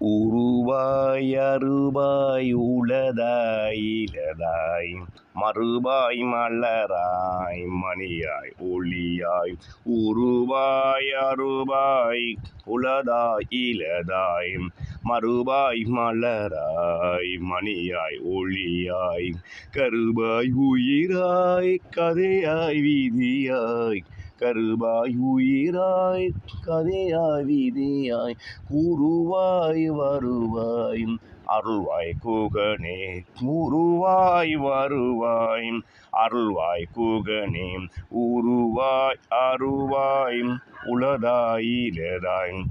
உருவாய் அருவாய் உளதாய் இலதாய் மறுவாய் மலராய் மணியாய் ஒளியாய். உருவாய் அருவாய் உளதாய் இலதாய் மறுவாய் மலராய் மணியாய் ஒளியாய். கருபாய் உயிராய் கதையாய் வீதியாய் கருபாய் உயிராய் கதையாய் வீதியாய் கூறுவாய் வருவாய். அருள்வாய் கூகனே கூறுவாய் வருவாய். அருள்வாய் கூகனே உருவாய் அருவாய் உளதாயிலதாய்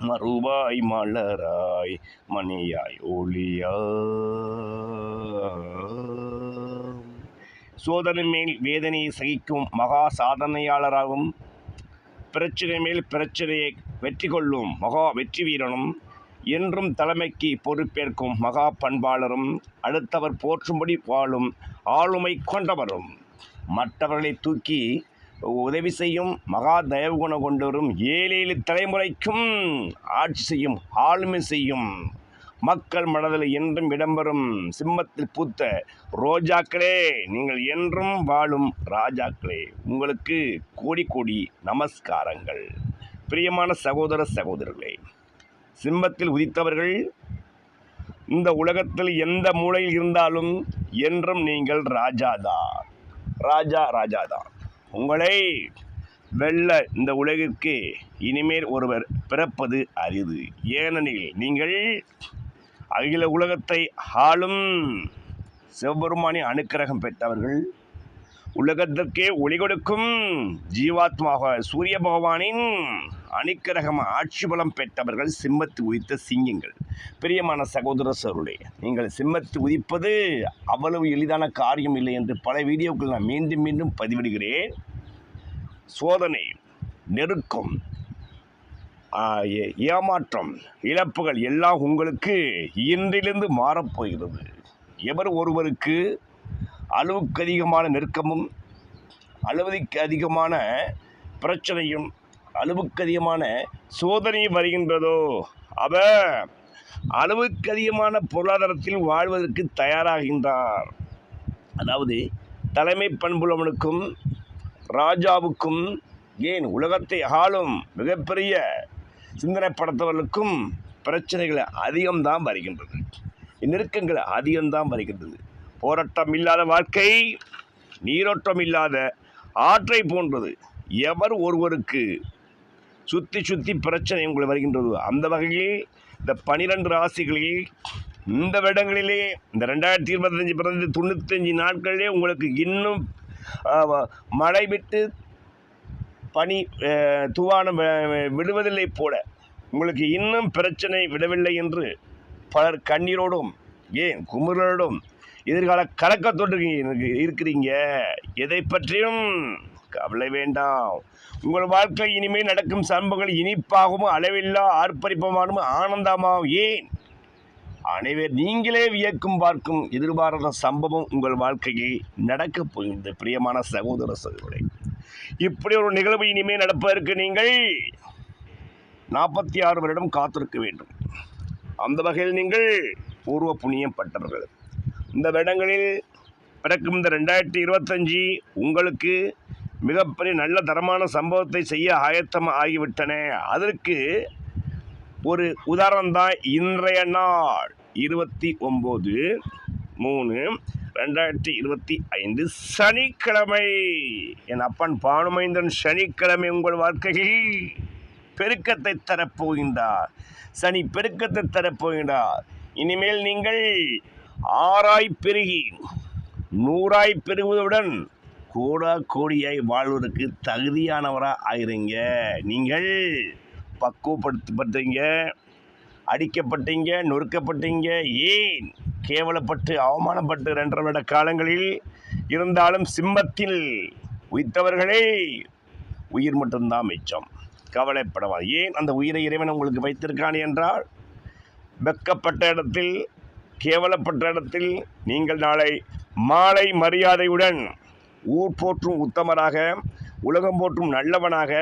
மறுவாய் மலராய் மணியாய் ஒளியாய். சோதனை மேல் வேதனையை சகிக்கும் மகா சாதனையாளராகவும் பிரச்சனை மேல் பிரச்சனையை வெற்றி கொள்ளும் மகா வெற்றி வீரனும் என்றும் தலைமைக்கு பொறுப்பேற்கும் மகா பண்பாளரும் அடுத்தவர் போற்றும்படி வாழும் ஆளுமை கொண்டவரும். மற்றவர்களை தூக்கி உதவி செய்யும் மகா தயவு குணம் கொண்டவரும் ஏழு ஏழு தலைமுறைக்கும் ஆட்சி செய்யும் ஆளுமை செய்யும் மக்கள் மனதில் என்றும் இடம்பெறும் சிம்மத்தில் பூத்த ரோஜாக்களே நீங்கள் என்றும் வாழும் ராஜாக்களே உங்களுக்கு கோடி கோடி நமஸ்காரங்கள். பிரியமான சகோதர சகோதரர்களே சிம்மத்தில் உதித்தவர்கள் இந்த உலகத்தில் எந்த மூலையில் இருந்தாலும் என்றும் நீங்கள் ராஜாதான். ராஜா ராஜாதான். உங்களை வெல்ல இந்த உலகிற்கு இனிமேல் ஒருவர் பிறப்பது அரிது. ஏனெனில் நீங்கள் அகில உலகத்தை ஆளும் சிவபெருமானின் அனுக்கிரகம் பெற்றவர்கள். உலகத்திற்கே ஒளி கொடுக்கும் ஜீவாத்மாக சூரிய பகவானின் அனுக்கிரகம் ஆட்சி பலம் பெற்றவர்கள் சிம்மத்து உதித்த சிங்கங்கள். பிரியமான சகோதர சருடைய நீங்கள் சிம்மத்து உதிப்பது அவ்வளவு எளிதான காரியம் இல்லை என்று பல வீடியோக்கள் நான் மீண்டும் மீண்டும் பதிவிடுகிறேன். சோதனை நெருக்கம் ஏமாற்றம் இழப்புகள் எல்லாம் உங்களுக்கு இன்றிலிருந்து மாறப்போகிறது எவர் ஒருவருக்கு அளவுக்கு அதிகமான நெருக்கமும் அளவுக்கு அதிகமான பிரச்சனையும் அளவுக்கு அதிகமான சோதனையும் வருகின்றதோ அவர் அளவுக்கு அதிகமான பொருளாதாரத்தில் வாழ்வதற்கு தயாராகின்றார். அதாவது தலைமை பண்புள்ளவனுக்கும் ராஜாவுக்கும் ஏன் உலகத்தை ஆளும் மிகப்பெரிய சிந்தனை படைத்தவர்களுக்கும் பிரச்சனைகள் அதிகம்தான் வருகின்றது. நெருக்கங்கள் அதிகம்தான் வருகின்றது. போராட்டம் இல்லாத வாழ்க்கை நீரோட்டம் இல்லாத ஆற்றை போன்றது. எவர் ஒருவருக்கு சுற்றி சுற்றி பிரச்சனை உங்களுக்கு வருகின்றது? அந்த வகையில் இந்த பனிரெண்டு ராசிகளில் இந்த வருடங்களிலே இந்த ரெண்டாயிரத்தி இருபத்தஞ்சி பிறந்த தொண்ணூத்தஞ்சு நாட்களிலே உங்களுக்கு இன்னும் மழை விட்டு பனி அஹ், துவானம் விடுவதில்லை போல. உங்களுக்கு இன்னும் பிரச்சனை விடவில்லை என்று பலர் கண்ணீரோடும் ஏன் குமுறலோடும் எதிர்கால கலக்கத்தோடு இருக்கு- இருக்கிறீங்க? எதை பற்றியும் கவலை வேண்டாம். உங்கள் வாழ்க்கை இனிமேல் நடக்கும் சம்பவங்கள் இனிப்பாகவும் அளவில்லா ஆர்ப்பரிப்பமானும் ஆனந்தமாகவும் ஏன்? அனைவர் நீங்களே வியக்கும் பார்க்கும் எதிர்பாராத சம்பவம் உங்கள் வாழ்க்கையில் நடக்கப் போகின்றது பிரியமான சகோதர சகோதரி இப்படி ஒரு நிகழ்வு இனிமேல் நடப்பதற்கு நீங்கள் நாற்பத்தி ஆறு வருடம் காத்திருக்க வேண்டும். அந்த வகையில் நீங்கள் பூர்வ புண்ணியம் பட்டவர்கள். இந்த வருடங்களில் பிறக்கும் இந்த ரெண்டாயிரத்தி இருபத்தஞ்சி உங்களுக்கு மிகப்பெரிய நல்ல தரமான சம்பவத்தை செய்ய ஆயத்தம் ஆகிவிட்டன. அதற்கு ஒரு உதாரணம் தான் இன்றைய நாள் இருபத்தி ஒம்பது மூணு ரெண்டாயிரத்தி இருபத்தி ஐந்து சனிக்கிழமை. என் அப்பன் பானுமைந்தன் சனிக்கிழமை உங்கள் வாழ்க்கையில் பெருக்கத்தை தரப்போகின்றார். சனி பெருக்கத்தை தரப்போகின்றார். இனிமேல் நீங்கள் ஆறாய் பெருகி நூறாய் பெருகுவதுடன் கோடா கோடியாய் வாழ்வதற்கு தகுதியானவராக ஆகிறீங்க. நீங்கள் பக்குவப்படுத்தப்பட்டீங்க அடிக்கப்பட்டீங்க நொறுக்கப்பட்டீங்க. ஏன்? கேவலப்பட்டு அவமானப்பட்டு ரெண்டரை வருட காலங்களில் இருந்தாலும் சிம்மத்தில் உயிர்த்தவர்களே உயிர் மட்டும்தான் மிச்சம். கவலைப்படவா ஏன் அந்த உயிரை இறைவன் உங்களுக்கு வைத்திருக்கான் என்றால் வெக்கப்பட்ட இடத்தில் கேவலப்பட்ட இடத்தில் நீங்கள் நாளை மாலை மரியாதையுடன் ஊர் போற்றும் உத்தமராக உலகம் போற்றும் நல்லவனாக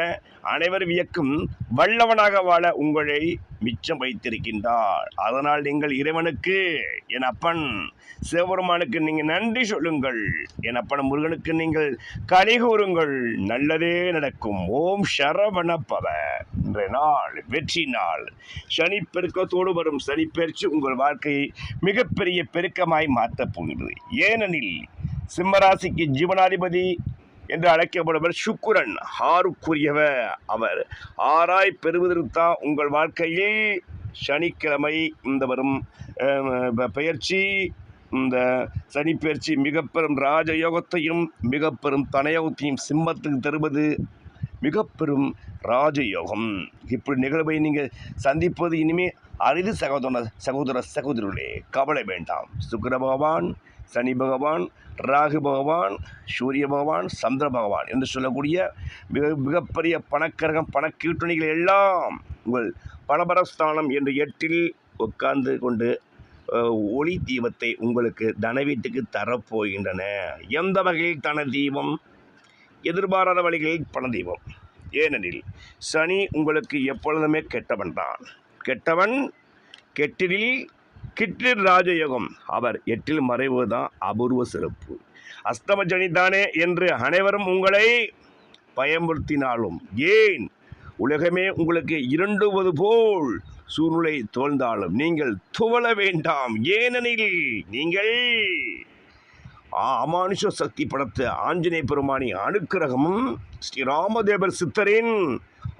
அனைவர் வியக்கும் வல்லவனாக வாழ உங்களை மிச்சம் வைத்திருக்கின்றார். அதனால் நீங்கள் இறைவனுக்கு என் அப்பன் சிவபெருமானுக்கு நீங்கள் நன்றி சொல்லுங்கள். என் அப்பன் முருகனுக்கு நீங்கள் களி கூறுங்கள். நல்லதே நடக்கும். ஓம் சரவணப்பவ இன்றைய நாள் வெற்றி நாள். சனி பெருக்கத்தோடு வரும் சனி பெயர்ச்சி உங்கள் வாழ்க்கையை மிகப்பெரிய பெருக்கமாய் மாற்றப் போகிறது. ஏனெனில் சிம்மராசிக்கு ஜீவனாதிபதி என்று அழைக்கப்படுவர் சுக்குரன் ஆறுக்குரியவர் அவர். ஆராய் பெறுவதற்குத்தான் உங்கள் வாழ்க்கையில் சனிக்கிழமை இந்த வரும் பெயர்ச்சி இந்த சனிப்பெயர்ச்சி மிகப்பெரும் ராஜயோகத்தையும் மிகப்பெரும் தனயோகத்தையும் சிம்மத்துக்கு தருவது மிகப்பெரும் ராஜயோகம். இப்படி நிகழ்வை நீங்கள் சந்திப்பது இனிமே அரிது சகோதர சகோதர சகோதரர்களே கவலை வேண்டாம். சுக்கிர பகவான் சனி பகவான் ராகு பகவான் சூரிய பகவான் சந்திர பகவான் என்று சொல்லக்கூடிய மிக மிகப்பெரிய பணக்கரகம் பணக்கீட்டணிகள் எல்லாம் உங்கள் பலபரஸ்தானம் என்று எட்டில் உட்கார்ந்து கொண்டு ஒளி தீபத்தை உங்களுக்கு தன வீட்டுக்கு தரப்போகின்றன. எந்த வகையில் தன தீபம்? எதிர்பாராத வழிகளில் பண தீபம். ஏனெனில் சனி உங்களுக்கு எப்பொழுதுமே கெட்டவன் தான். கெட்டவன் கெட்டிலில் கிட்டில் ராஜயோகம். அவர் எட்டில் மறைவதுதான் அபூர்வ சிறப்பு. அஸ்தம என்று அனைவரும் உங்களை பயமுறுத்தினாலும் ஏன்? உலகமே உங்களுக்கு இருண்டுவது போல் சூழ்நிலை தோழ்ந்தாலும் நீங்கள் துவள வேண்டாம். ஏனெனில் நீங்கள் அமானுஷ சக்தி படத்த ஆஞ்சநேய பெருமானி அனுக்கிரகமும் ஸ்ரீராமதேவர் சித்தரின்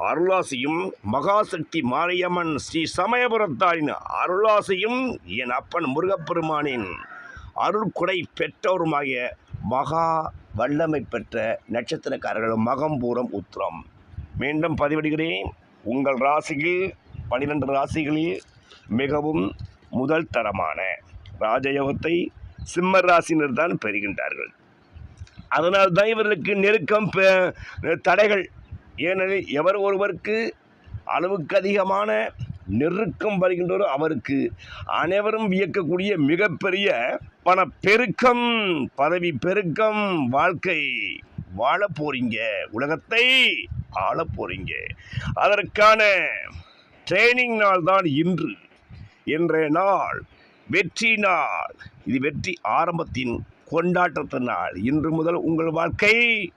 அருளாசியும் மகாசக்தி மாரியம்மன் ஸ்ரீ சமயபுரத்தாரின் அருளாசியும் என் அப்பன் முருகப்பெருமானின் அருள்குடை பெற்றோருமாகிய மகா வல்லமை பெற்ற நட்சத்திரக்காரர்கள் மகம்பூரம் உத்திரம். மீண்டும் பதிவிடுகிறேன். உங்கள் ராசியில் பனிரெண்டு ராசிகளில் மிகவும் முதல் தரமான ராஜயோகத்தை சிம்ம ராசினர்தான் பெறுகின்றார்கள். அதனால் தான் இவர்களுக்கு நெருக்கம் பெ- தடைகள் ஏனெனில் எவர் ஒருவருக்கு அளவுக்கு அதிகமான நெருக்கம் வருகின்றோரோ அவருக்கு அனைவரும் வியக்கக்கூடிய மிகப்பெரிய பண பெருக்கம் பதவி பெருக்கம் வாழ்க்கை. வாழ போறீங்க. உலகத்தை ஆள போறீங்க. அதற்கான ட்ரைனிங் நாள் தான் இன்று. இன்றைய நாள் வெற்றி நாள். இது வெற்றி ஆரம்பத்தின் கொண்டாட்டத்தினால் இன்று முதல் உங்கள் வாழ்க்கை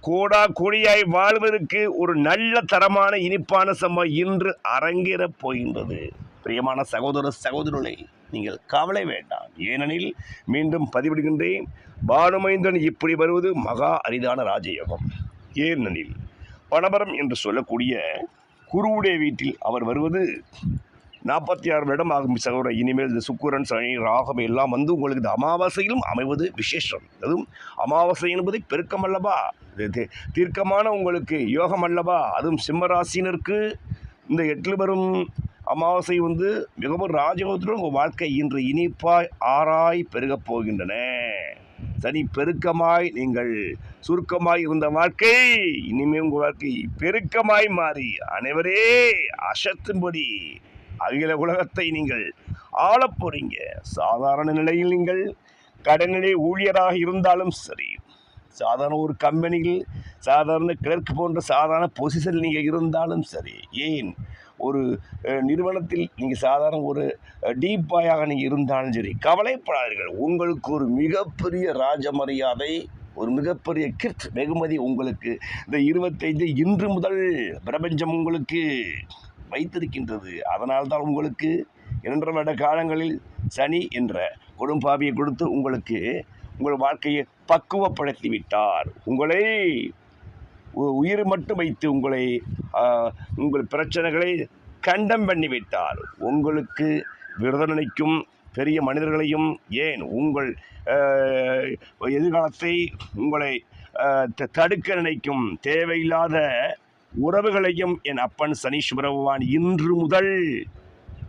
கோடா கோடியாய் வாழ்வதற்கு ஒரு நல்ல தரமான இனிப்பான சம்பவம் இன்று அரங்கேறப் போகின்றது. பிரியமான சகோதர சகோதரனை நீங்கள் கவலை வேண்டாம். ஏனெனில் மீண்டும் பதிவிடுகின்றேன். பானுமைந்தன் இப்படி வருவது மகா அரிதான ராஜயோகம். ஏனெனில் பணபரம் என்று சொல்லக்கூடிய குருவுடைய வீட்டில் அவர் வருவது நாற்பத்தி ஆறு வருடம் ஆகும் சகோதர இனிமேல் இந்த சுக்குரன் சனி ராகம் எல்லாம் வந்து உங்களுக்கு இந்த அமாவாசையிலும் அமைவது விசேஷம். அதுவும் அமாவாசை என்பது பெருக்கம் அல்லவா? இது தீர்க்கமான உங்களுக்கு யோகம் அல்லவா? அதுவும் சிம்மராசினருக்கு இந்த எட்டில் வரும் அமாவாசை வந்து மிகவும் ராஜகோத்திரம் உங்கள் வாழ்க்கை இன்று இனிப்பாய் ஆராய் பெருகப் போகின்றன. தனி பெருக்கமாய் நீங்கள் சுருக்கமாய் இருந்த வாழ்க்கை இனிமே உங்கள் வாழ்க்கை பெருக்கமாய் மாறி அனைவரே அசத்தும்படி அகில உலகத்தை நீங்கள் ஆள போறீங்க. சாதாரண நிலையில் நீங்கள் கடைநிலை ஊழியராக இருந்தாலும் சரி சாதாரண ஒரு கம்பெனியில் சாதாரண கிளர்க் போன்ற சாதாரண பொசிஷனில் நீங்கள் இருந்தாலும் சரி ஏன் ஒரு நிறுவனத்தில் நீங்கள் சாதாரண ஒரு டீப் பாயாக நீங்கள் இருந்தாலும் சரி கவலைப்படாதீர்கள். உங்களுக்கு ஒரு மிகப்பெரிய ராஜ மரியாதை ஒரு மிகப்பெரிய கிஃப்ட் வெகுமதி உங்களுக்கு இந்த இருபத்தைந்து இன்று முதல் பிரபஞ்சம் உங்களுக்கு வைத்திருக்கின்றது. அதனால்தான் உங்களுக்கு இரண்டரை வருட காலங்களில் சனி என்ற கொடும்பாவியை கொடுத்து உங்களுக்கு உங்கள் வாழ்க்கையை பக்குவப்படுத்தி விட்டார். உங்களை உ- உயிர் மட்டும் வைத்து உங்களை உங்கள் பிரச்சனைகளை கண்டம் பண்ணிவிட்டார் உங்களுக்கு விரதனைக்கும் பெரிய மனிதர்களையும் ஏன் உங்கள் எதிர்காலத்தை உங்களை த- தடுக்க நினைக்கும் தேவையில்லாத உறவுகளையும் என் அப்பன் சனீஸ்வர பகவான் இன்று முதல்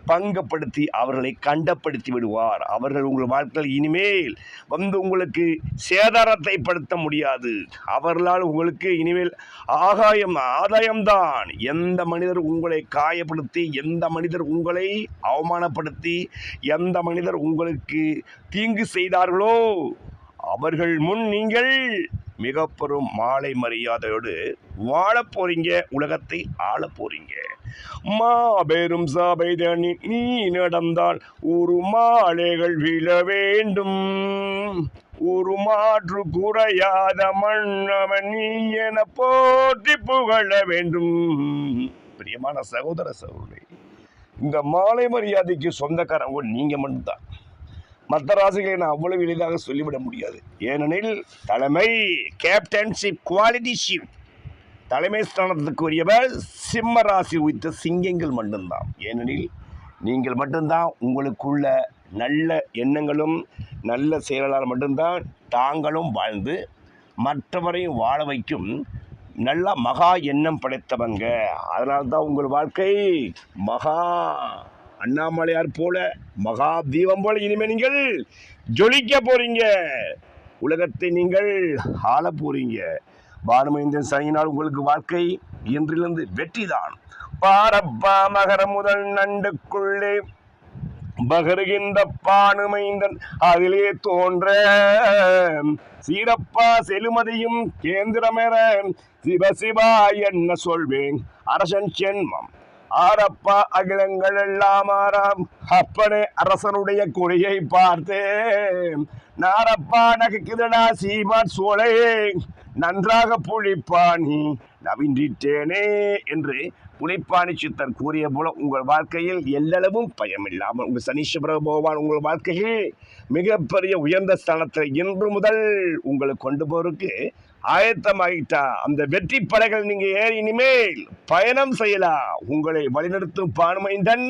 பங்கப்படுத்தி அவர்களை கண்டப்படுத்தி விடுவார். அவர்கள் உங்கள் வாழ்க்கையில் இனிமேல் வந்து உங்களுக்கு சேதாரத்தை படுத்த முடியாது. அவர்களால் உங்களுக்கு இனிமேல் ஆகாயம் ஆதாயம்தான் எந்த மனிதர் உங்களை காயப்படுத்தி எந்த மனிதர் உங்களை அவமானப்படுத்தி எந்த மனிதர் உங்களுக்கு தீங்கு செய்தார்களோ அவர்கள் முன் நீங்கள் மிக பெரும் மாலை மரியாதையோடு வாழப் போறீங்க உலகத்தை ஆள போறீங்க. மாபெரும் சபை தனி நீ நடந்தால் ஒரு மாலைகள் விழ வேண்டும். ஒரு மாற்று குறையாத மன்னவன் நீ என போற்றி புகழ வேண்டும். பிரியமான சகோதர சகோதரி இந்த மாலை மரியாதைக்கு சொந்தக்காரங்க நீங்க மட்டும்தான். மற்ற ராசிகளை நான் அவ்வளவு எளிதாக சொல்லிவிட முடியாது. ஏனெனில் தலைமை கேப்டன்ஷிப் குவாலிட்டி ஷிப் தலைமை ஸ்தானத்துக்கு உரியவர் சிம்ம ராசி உயித்த சிங்கங்கள் மட்டும்தான். ஏனெனில் நீங்கள் மட்டும்தான் உங்களுக்குள்ள நல்ல எண்ணங்களும் நல்ல செயலால் மட்டும்தான் தாங்களும் வாழ்ந்து மற்றவரையும் வாழ வைக்கும் நல்ல மகா எண்ணம் படைத்தவங்க. அதனால்தான் உங்கள் வாழ்க்கை மகா அண்ணாமலையார் போல மகா தீபம் போல இனிமே நீங்கள் ஜொலிக்க போறீங்க. உலகத்தை நீங்கள் ஆள போறீங்க. பானுமைந்தன் சனியினால் உங்களுக்கு வாழ்க்கை இன்றிலிருந்து வெற்றிதான். பாரப்பா மகர முதல் நண்டுக்குள்ளே பகருகின்ற பானுமைந்தன் அதிலே தோன்ற சீரப்பா செலுமதியும் கேந்திரமெற சிவசிவா என்ன சொல்வேன்? அரசன் சென்மம். ஆரப்பா அகிலங்கள் எல்லாம் ஆறாம். அப்பனே அரசனுடைய கொடியை பார்த்தேன். நாரப்பா நகைக்குதடா சீமான் சோலையே நன்றாக புளிப்பாணி நவின்றிட்டேனே என்று உழைப்பாணி சித்தர் கூறிய போல உங்கள் வாழ்க்கையில் எல்லளவும் பயமில்லாமல் உங்கள் சனீஸ்வர பகவான் உங்கள் வாழ்க்கையில் மிகப்பெரிய உயர்ந்த ஸ்தானத்தில் இன்று முதல் உங்களை கொண்டு போறதுக்கு ஆயத்தமாகிட்டா அந்த வெற்றி படைகள் நீங்கள் ஏறி இனிமேல் பயணம் செய்யலாம். உங்களை வழிநடத்தும் பானுமைந்தன்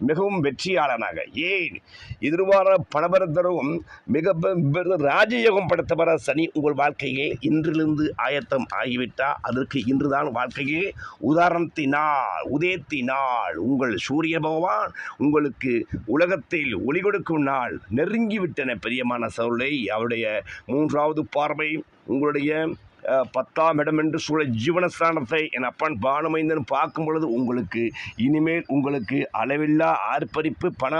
மிகவும் வெற்றியாளனாக. ஏன்? எதிர்வார பணபரத்தரும் மிக பெ- ராஜயோகம் படுத்தவர சனி உங்கள் வாழ்க்கையே இன்றிலிருந்து ஆயத்தம் ஆகிவிட்டால் அதற்கு இன்றுதான் வாழ்க்கையே உதாரணத்தினால் உதயத்தினால். உங்கள் சூரிய பகவான் உங்களுக்கு உலகத்தில் ஒளி கொடுக்கும் நாள் நெருங்கிவிட்டன பெரியமான சவுளை அவருடைய மூன்றாவது பார்வை உங்களுடைய பத்தாம் இடம் என்று சூழ ஜீவனஸ்தானத்தை என் அப்பன் பானுமைந்தன் பார்க்கும் பொழுது உங்களுக்கு இனிமேல் உங்களுக்கு அளவில்லா ஆர்ப்பரிப்பு பண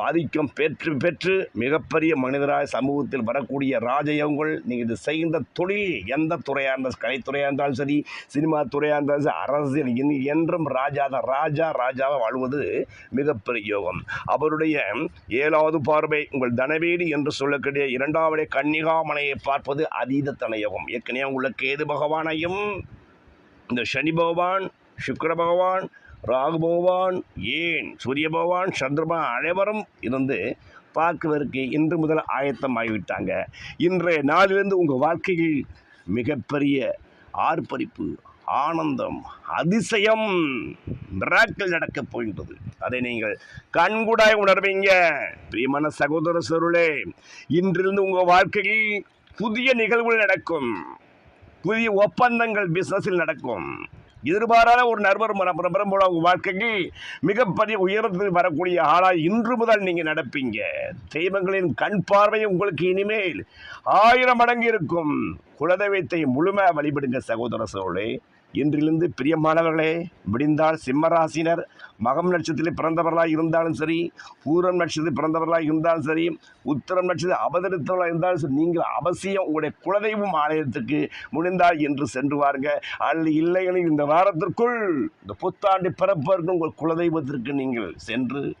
ஆதிக்கம் பெற்று பெற்று மிகப்பெரிய மனிதராய் சமூகத்தில் வரக்கூடிய ராஜயோகங்கள் நீங்கள் இது செய்கின்ற தொழில் எந்த துறையாக இருந்தாலும் கலைத்துறையாக இருந்தாலும் சரி சினிமா துறையாக இருந்தாலும் சரி அரசியல் இனி என்றும் ராஜா தான் ராஜா ராஜாவை வாழ்வது மிகப்பெரிய யோகம். அவருடைய ஏழாவது பார்வை உங்கள் தனவேடி என்று சொல்லக்கூடிய இரண்டாவது கன்னிகாமனையை பார்ப்பது அதீத தனயோகம் ஏற்கனவே உள்ள கேது பகவானையும் இந்த சனி பகவான் சுக்கர பகவான் ராகு பகவான் ஏன் சூரிய பகவான் சந்திரமா அனைவரும் இருந்து பார்க்குவதற்கு இன்று முதல் ஆயத்தம் ஆகிவிட்டாங்க. இன்றைய நாளிலிருந்து உங்கள் வாழ்க்கையில் மிகப்பெரிய ஆர்ப்பரிப்பு ஆனந்தம் அதிசயம் மிராக்கள் நடக்கப் போகின்றது. அதை நீங்கள் கண்கூடாய் உணர்வீங்க. பிரியமான சகோதர சருளே இன்றிருந்து உங்கள் வாழ்க்கையில் புதிய நிகழ்வுகள் நடக்கும். புதிய ஒப்பந்தங்கள் பிசினஸில் நடக்கும். எதிர்பாராத ஒரு நண்பர் மரம் போல உங்கள் வாழ்க்கைக்கு மிகப்பெரிய உயரத்தில் வரக்கூடிய ஆளாய் இன்று முதல் நீங்கள் நடப்பீங்க. தெய்வங்களின் கண் பார்வை உங்களுக்கு இனிமேல் ஆயிரம் மடங்கு இருக்கும். குலதெய்வத்தை முழுமையாக வழிபடுங்க சகோதர சோழே இன்றிலிருந்து பிரியமானவர்களே விடிந்தால் சிம்மராசினர் மகம் நட்சத்திரத்தில் பிறந்தவர்களாக இருந்தாலும் சரி பூரம் நட்சத்திரத்தில் பிறந்தவர்களாக இருந்தாலும் சரி உத்தரம் நட்சத்திரம் அவதரித்தவர்களாக இருந்தாலும் சரி நீங்கள் அவசியம் உங்களுடைய குலதெய்வம் ஆலயத்துக்கு முடிந்தால் என்று சென்று வாருங்க. அல்லது இல்லையெனில் இந்த வாரத்திற்குள் இந்த புத்தாண்டு பிறப்பதற்கு உங்கள் குலதெய்வத்திற்கு நீங்கள் சென்று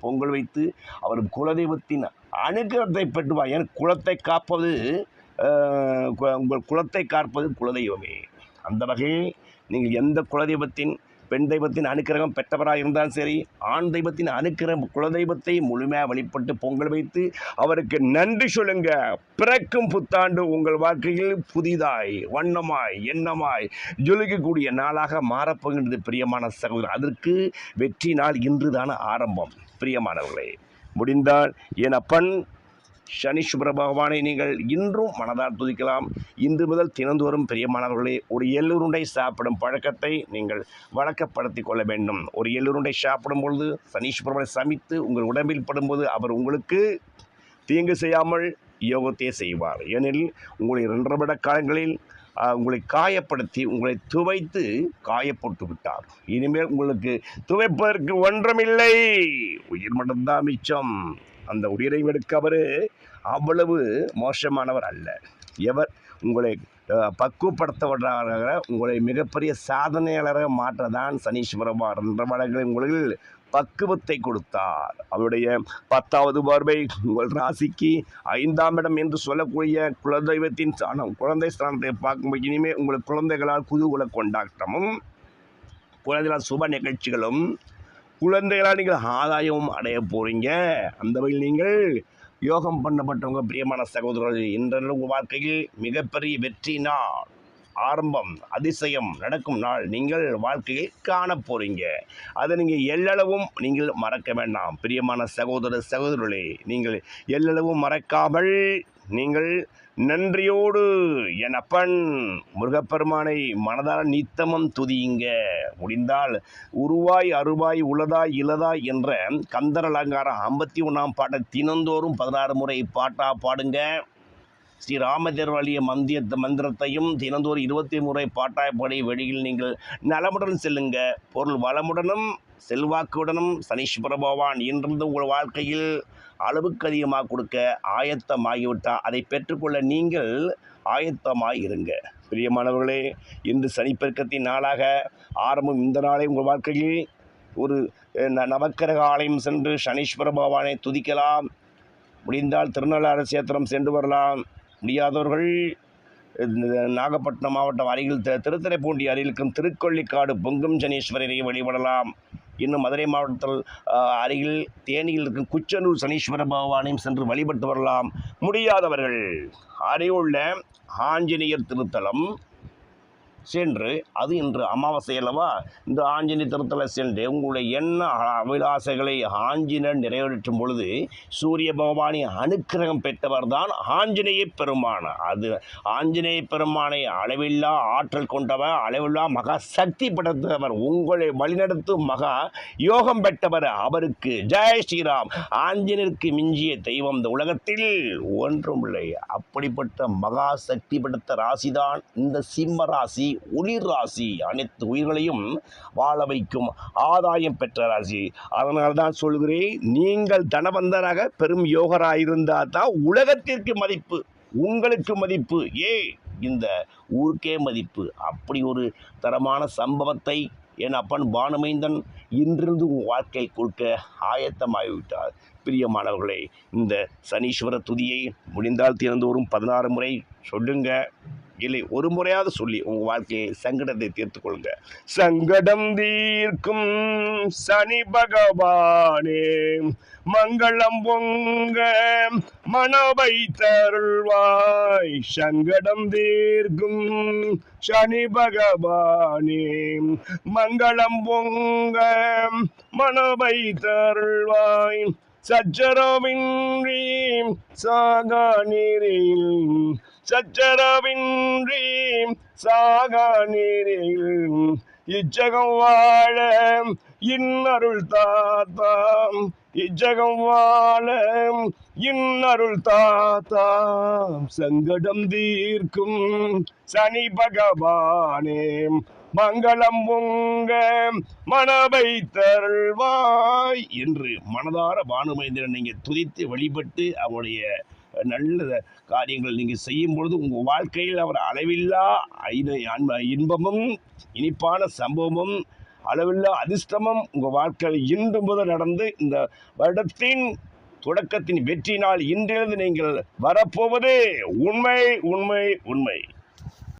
பொங்கல் வைத்து அவர் குலதெய்வத்தின் அனுகிரத்தை பெற்றுவார். வா ஏன்? குலத்தை காப்பது கு- உங்கள் குலத்தை காப்பது குலதெய்வமே. அந்த வகையில் நீங்கள் எந்த குலதெய்வத்தின் பெண் தெய்வத்தின் அனுக்கிரகம் பெற்றவராக இருந்தாலும் சரி ஆண் தெய்வத்தின் அனுக்கிரகம் குலதெய்வத்தை முழுமையாக வழிபட்டு பொங்கல் வைத்து அவருக்கு நன்றி சொல்லுங்க. பிறக்கும் புத்தாண்டு உங்கள் வாழ்க்கையில் புதிதாய் வண்ணமாய் எண்ணமாய் ஜொலிக்கக்கூடிய நாளாக மாறப்போகின்றது பிரியமான சகோதரர். அதற்கு வெற்றி நாள் இன்றுதான ஆரம்பம். பிரியமானவர்களே முடிந்தால் என் அப்பன் சனி சுப்ர பகவானை நீங்கள் இன்றும் மனதால் துதிக்கலாம். இன்று முதல் தினந்தோறும் பிரியமானவர்களே ஒரு எள்ளுருண்டை சாப்பிடும் பழக்கத்தை நீங்கள் வழக்கப்படுத்திக் கொள்ள வேண்டும். ஒரு எள்ளுருண்டை சாப்பிடும் பொழுது சனீஸ்வரனை சமித்து உங்கள் உடம்பில் படும்போது அவர் உங்களுக்கு தீங்கு செய்யாமல் யோகத்தை செய்வார். ஏனெனில் உங்களுடைய இரண்டரை விட காலங்களில் உங்களை காயப்படுத்தி உங்களை துவைத்து காயப்பட்டு விட்டார். இனிமேல் உங்களுக்கு துவைப்பதற்கு ஒன்றுமில்லை. உயிர் மட்டும்தான் மிச்சம். அந்த உயிரை எடுக்க அவர் அவ்வளவு மோசமானவர் அல்ல. எவர் உங்களை அஹ், பக்குவப்படுத்தவராக உங்களை மிகப்பெரிய சாதனையாளராக மாற்ற தான் சனீஸ்வரமார் என்ற வழங்கில் உங்களுக்கு பக்குவத்தை கொடுத்தார். அவருடைய பத்தாவது பார்வை உங்கள் ராசிக்கு ஐந்தாம் இடம் என்று சொல்லக்கூடிய குலதெய்வத்தின் ஸ்தானம் குழந்தை ஸ்தானத்தை பார்க்கும்போது இனிமேல் உங்களுக்கு குழந்தைகளால் குதூகல கொண்டாட்டமும் குழந்தைகளால் சுப நிகழ்ச்சிகளும் குழந்தைகளாக நீங்கள் ஆதாயமும் அடைய போகிறீங்க அந்த வகையில் நீங்கள் யோகம் பண்ணப்பட்டவங்க பிரியமான சகோதரர்கள் இன்றைய உங்கள் வாழ்க்கையில் மிகப்பெரிய வெற்றி நாள் ஆரம்பம் அதிசயம் நடக்கும் நாள் நீங்கள் வாழ்க்கையை காண போகிறீங்க அதை நீங்கள் எல்லளவும் நீங்கள் மறக்க வேண்டாம். பிரியமான சகோதர சகோதரர்களே நீங்கள் எல்லளவும் மறக்காமல் நீங்கள் நன்றியோடு என் அப்பன் முருகப்பெருமானை மனதால் நித்தமம் துதியுங்க. முடிந்தால் உருவாய் அருவாய் உளதாய் இலதாய் என்ற கந்தர் அலங்காரம் ஐம்பத்தி ஒன்றாம் பாட்டை தினந்தோறும் பதினாறு முறை பாட்டா பாடுங்க. ஸ்ரீ ராமதேவர் வழிய மந்திய மந்திரத்தையும் தினந்தோறும் இருபத்தி முறை பாட்டாய்ப்படி வெளியில் நீங்கள் நலமுடன் செல்லுங்க. பொருள் வளமுடனும் செல்வாக்குடனும் சனீஸ்வர பகவான் இன்றிருந்து உங்கள் வாழ்க்கையில் அளவுக்கு அதிகமாக கொடுக்க ஆயத்தமாகிவிட்டால் அதை பெற்றுக்கொள்ள நீங்கள் ஆயத்தமாக இருங்க பிரியமானவர்களே இன்று சனிப்பெருக்கத்தின் நாளாக ஆரம்பம் இந்த நாளை உங்கள் வாழ்க்கையில். ஒரு ந- நவக்கிரக ஆலயம் சென்று சனீஸ்வர பகவானை துதிக்கலாம். முடிந்தால் திருநள்ளாறு சேத்திரம் சென்று வரலாம். முடியாதவர்கள் நாகப்பட்டினம் மாவட்டம் அருகில் தி- திருத்துறைப்பூண்டி அருகில் இருக்கும் திருக்கொள்ளிக்காடு பொங்கும் சனீஸ்வரரை வழிபடலாம். இன்னும் மதுரை மாவட்டத்தில் அருகில் தேனியில் இருக்கும் குச்சனூர் சனீஸ்வர பகவானையும் சென்று வழிபட்டு வரலாம். முடியாதவர்கள் அருகுள்ள ஆஞ்சநேயர் திருத்தலம் சென்று அது இன்று அமாவாசை அல்லவா? இந்த ஆஞ்சநேய திருத்தல சென்று உங்களுடைய எண்ண அபிலாசைகளை ஆஞ்சநேயர் நிறைவேற்றும் பொழுது சூரிய பகவானை அனுக்கிரகம் பெற்றவர் தான் ஆஞ்சநேய பெருமான். அது ஆஞ்சநேய பெருமானை அளவில்லா ஆற்றல் கொண்டவர் அளவில்லா மகா சக்தி படைத்தவர் உங்களை வழிநடத்தும் மகா யோகம் பெற்றவர் அவருக்கு. ஜெய் ஸ்ரீராம். ஆஞ்சநேயருக்கு மிஞ்சிய தெய்வம் இந்த உலகத்தில் ஒன்றும் இல்லை அப்படிப்பட்ட மகா சக்தி படைத்த ராசிதான் இந்த சிம்ம ராசி. ஒளிர் ராசி. அனைத்து உயிர்களையும் வாழ வைக்கும் ஆதாயம் பெற்ற ராசி. அதனால் தான் சொல்கிறேன் நீங்கள் தனவந்தராக பெரும் யோகராயிருந்தால் தான் உலகத்திற்கு மதிப்பு உங்களுக்கு மதிப்பு. ஏ இந்த ஊருக்கே மதிப்பு. அப்படி ஒரு தரமான சம்பவத்தை என் அப்பன் பானுமைந்தன் இன்றிருந்து உன் வாழ்க்கை கொடுக்க ஆயத்தமாகிவிட்டார். பிரியமானவர்களே இந்த சனீஸ்வர துதியை முடிந்தால் தினந்தோறும் பதினாறு முறை சொல்லுங்க. இல்லை ஒரு முறையாவது சொல்லி உங்கள் வாழ்க்கையை சங்கடத்தை தீர்த்துக் கொள்ளுங்க. சங்கடம் தீர்க்கும் சனி பகவானே மங்களம் பொங்க மனவை தருள்வாய் சங்கடம் தீர்க்கும் சனி பகவானே மங்களம் பொங்க மனவை தருள்வாய் சச்சரவின்றி சாகா நீரில் சச்சரவின்றி சாகா நீரில் இச்சகம் வாழ இன்னருள் தாத்தாம் இச்சகம் வாழ இன்னருள் தாத்தாம். சங்கடம் தீர்க்கும் சனி பகவானே மங்களம் பொங்க மனவை தருள்வாய் என்று மனதார பானுமேந்திரன் நீங்கள் துதித்து வழிபட்டு அவருடைய நல்ல காரியங்கள் நீங்கள் செய்யும் பொழுது உங்கள் வாழ்க்கையில் அவர் அளவில்லா இன்பமும் இனிப்பான சம்பவமும் அளவில்லா அதிர்ஷ்டமும் உங்கள் வாழ்க்கையில் இன்று முதல் நடந்து இந்த வருடத்தின் தொடக்கத்தின் வெற்றி நாள் இன்றிலிருந்து நீங்கள் வரப்போவது உண்மை உண்மை உண்மை.